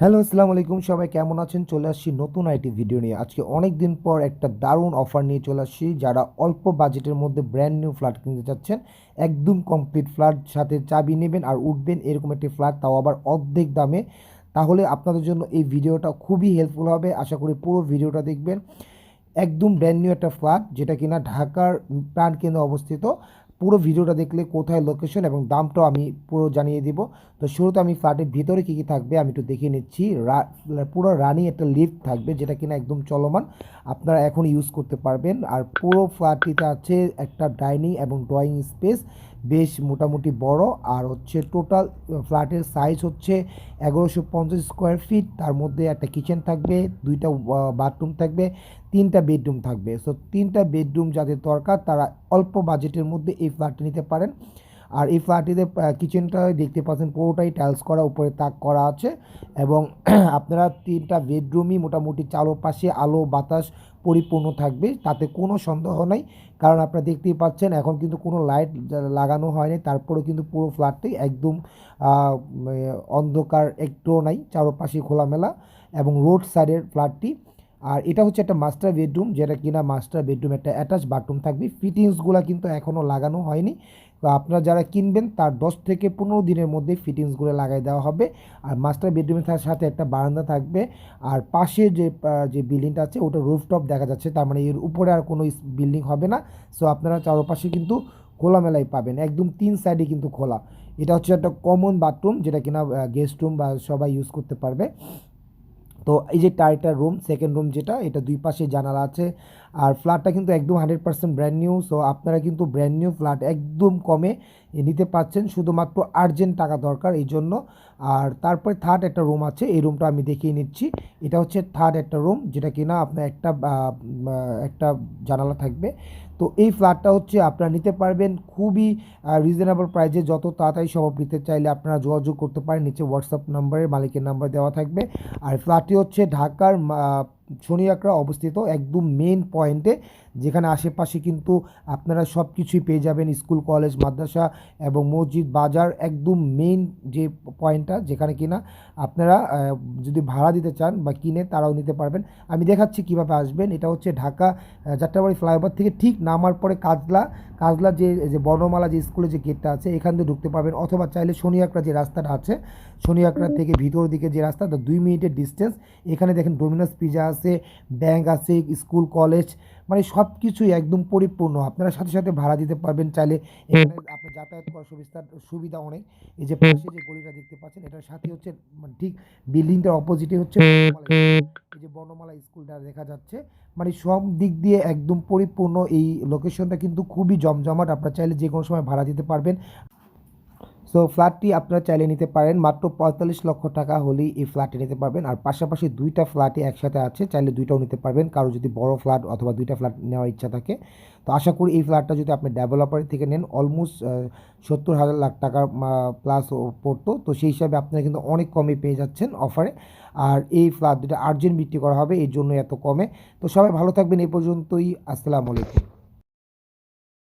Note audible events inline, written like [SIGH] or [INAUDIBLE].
Hello, আসসালামু আলাইকুম। সবাই কেমন আছেন? চলে আসছি নতুন আইটি ভিডিও নিয়ে। আজকে অনেক দিন পর একটা দারুণ অফার নিয়ে চলে আসছি, যারা অল্প বাজেটের মধ্যে ব্র্যান্ড নিউ ফ্ল্যাট কিনতে চাচ্ছেন, একদম কমপ্লিট ফ্ল্যাট সাথে চাবি নেবেন আর উঠবেন এরকম একটি ফ্ল্যাট তাও আবার অর্ধেক দামে। তাহলে আপনাদের জন্য এই ভিডিওটা খুবই হেল্পফুল হবে। আশা করি পুরো ভিডিওটা দেখবেন। একদম ব্র্যান্ড নিউ একটা ফ্ল্যাট যেটা কিনা ঢাকার প্রাণ কেন্দ্রে অবস্থিত। পুরো ভিডিওটা দেখলে কোথায় লোকেশন এবং দামটাও আমি পুরো জানিয়ে দিব। তো শুরুতে আমি ফ্ল্যাটের ভিতরে কী কী থাকবে আমি একটু দেখিয়ে নিচ্ছি। পুরো রানিং একটা লিফট থাকবে যেটা কিনা একদম চলমান। আপনারা এখন ইউজ করতে পারবেন। আর পুরো ফ্ল্যাটটিতে আছে একটা ডাইনিং এবং ড্রয়িং স্পেস বেশ মোটামুটি বড়। আর হচ্ছে টোটাল ফ্ল্যাটের সাইজ হচ্ছে এগারোশো পঞ্চাশ স্কোয়ার ফিট তার মধ্যে একটা কিচেন থাকবে, দুইটা বাথরুম থাকবে, তিনটা বেডরুম থাকবে। সো তিনটা বেডরুম যাদের দরকার, তারা অল্প বাজেটের মধ্যে এই ফ্ল্যাটটা নিতে পারেন। আর এই ফ্ল্যাটটিতে কিচেনটা দেখতে পাচ্ছেন, পুরোটাই টাইলস করা, উপরে তাক করা আছে এবং [CLEARS THROAT] আপনারা তিনটা বেডরুমই মোটামুটি চারোপাশে আলো, বাতাস পরিপূর্ণ থাকবে, তাতে কোনো সন্দেহ নাই। কারণ আপনারা দেখতেই পাচ্ছেন, এখন কিন্তু কোনো লাইট লাগানো হয়নি, তারপরেও কিন্তু পুরো ফ্ল্যাটটি একদম অন্ধকার, একটুও নাই, চারোপাশে খোলামেলা এবং রোড সাইডের ফ্ল্যাটটি। আর এটা হচ্ছে একটা মাস্টার বেডরুম যেটা কিনা মাস্টার বেডরুম একটা অ্যাটাচ বাথরুম থাকবে। ফিটিংসগুলো কিন্তু এখনও লাগানো হয়নি। আপনারা যারা কিনবেন, তার দশ থেকে পনেরো দিনের মধ্যে ফিটিংসগুলো লাগাই দেওয়া হবে। আর মাস্টার বেডরুমের সাথে একটা বারান্দা থাকবে। আর পাশে যে যে বিল্ডিংটা আছে, ওটা রুফটপ দেখা যাচ্ছে। তার মানে এর উপরে আর কোনো বিল্ডিং হবে না। সো আপনারা চারপাশে কিন্তু খোলামেলাই পাবেন। একদম তিন সাইডে কিন্তু খোলা। এটা হচ্ছে একটা কমন বাথরুম যেটা কিনা গেস্ট রুম বা সবাই ইউজ করতে পারবে। তো এই যে টাইটার রুম সেকেন্ড রুম যেটা, এটা দুই পাশে জানালা আছে। আর ফ্ল্যাটটা কিন্তু একদম hundred percent brand new so আপনারা কিন্তু ব্র্যান্ড নিউ ফ্ল্যাট একদম কমে নিতে পাচ্ছেন। শুধুমাত্র আর্জেন্ট টাকা দরকার এই জন্য। আর তারপরে থার্ড একটা রুম আছে, এই রুমটা আমি দেখিয়ে নিচ্ছি। এটা হচ্ছে থার্ড একটা রুম যেটা কিনা আপনার একটা একটা জানালা থাকবে। তো এই ফ্ল্যাটটা হচ্ছে আপনারা নিতে পারবেন খুবই রিজনেবল প্রাইজে যত তাড়াতাড়ি সম্ভব নিতে চাইলে আপনারা যোগাযোগ করতে পারেন। নিচে হোয়াটসঅ্যাপ নাম্বারে মালিকের নাম্বার দেওয়া থাকবে। আর ফ্ল্যাটটি হচ্ছে ঢাকার শনিয়াকড়া অবস্থিত একদম মেন পয়েন্টে যেখানে আশেপাশে কিন্তু আপনারা সব কিছুই পেয়ে যাবেন, স্কুল, কলেজ, মাদ্রাসা এবং মসজিদ, বাজার একদম মেন যে পয়েন্টটা যেখানে কিনা আপনারা যদি ভাড়া দিতে চান বা কিনে তারাও নিতে পারবেন। আমি দেখাচ্ছি কীভাবে আসবেন। এটা হচ্ছে ঢাকা যাত্রাবাড়ি ফ্লাইওভার থেকে ঠিক নামার পরে কাজলা কাজলা যে যে বর্ণমালা, যে স্কুলে যে গেটটা আছে, এখান দিয়ে ঢুকতে পারবেন। অথবা চাইলে শনিয়াকড়া যে রাস্তাটা আছে শনিয়াকড়া থেকে ভিতর দিকে যে রাস্তা দুই মিনিটের ডিস্টেন্স এখানে দেখেন ডোমিনোস পিজা আছে ব্যাংক আছে স্কুল কলেজ মানে সব কিছুই একদম পরিপূর্ণ। আপনারা সাথে সাথে ভাড়া দিতে পারবেন চাইলে। এখানে আপনার যাতায়াত করার সুবিধা সুবিধা অনেক। এই যে পাশে যে গলিটা দেখতে পাচ্ছেন এটার সাথে হচ্ছে মানে ঠিক বিল্ডিংটার অপোজিটে হচ্ছে। এই যে বর্ণমালা স্কুলটা দেখা যাচ্ছে মানে সব দিক দিয়ে একদম পরিপূর্ণ। এই লোকেশনটা কিন্তু খুবই জমজমাট। আপনারা চাইলে যে কোনো সময় ভাড়া দিতে পারবেন। সো ফ্ল্যাটটি আপনারা চাইলে নিতে পারেন। মাত্র পঁয়তাল্লিশ লক্ষ টাকা হলেই এই ফ্ল্যাটটি নিতে পারবেন। আর পাশাপাশি দুইটা ফ্ল্যাটই একসাথে আছে, চাইলে দুইটাও নিতে পারবেন। কারও যদি বড় ফ্ল্যাট অথবা দুইটা ফ্ল্যাট নেওয়ার ইচ্ছা থাকে। তো আশা করি এই ফ্ল্যাটটা যদি আপনি ডেভেলপার থেকে নেন অলমোস্ট সত্তর হাজার লাখ টাকার প্লাস পড়তো। তো সেই হিসাবে আপনারা কিন্তু অনেক কমে পেয়ে যাচ্ছেন অফারে আর এই ফ্ল্যাট দুটো আর্জেন্ট বিক্রি করা হবে এই জন্য এত কমে। তো সবাই ভালো থাকবেন, এই পর্যন্তই। আসসালামু আলাইকুম।